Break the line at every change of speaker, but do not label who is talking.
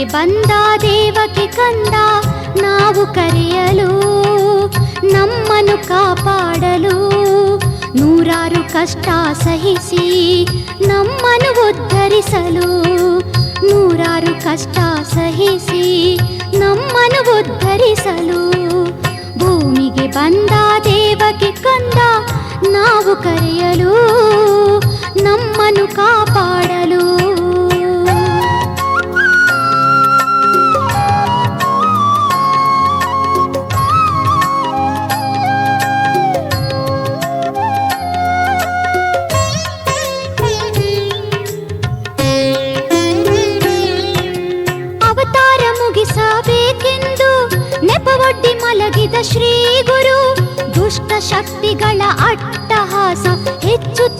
ಭೂಮಿಗೆ ಬಂದ ದೇವಕ್ಕೆ ಕಂದ, ನಾವು ಕರೆಯಲು, ನಮ್ಮನ್ನು ಕಾಪಾಡಲು, ನೂರಾರು ಕಷ್ಟ ಸಹಿಸಿ ನಮ್ಮನ್ನು ಉದ್ಧರಿಸಲು, ನೂರಾರು ಕಷ್ಟ ಸಹಿಸಿ ನಮ್ಮನ್ನು ಉದ್ಧರಿಸಲು, ಭೂಮಿಗೆ ಬಂದ ದೇವಕ್ಕೆ ಕಂದ, ನಾವು ಕರೆಯಲು, ನಮ್ಮನ್ನು ಕಾಪಾಡಲು ಮಲಗಿದ ಶ್ರೀ ಗುರು ದುಷ್ಟ ಶಕ್ತಿಗಳ ಅಟ್ಟಹಾಸ ನಡೆಯಲು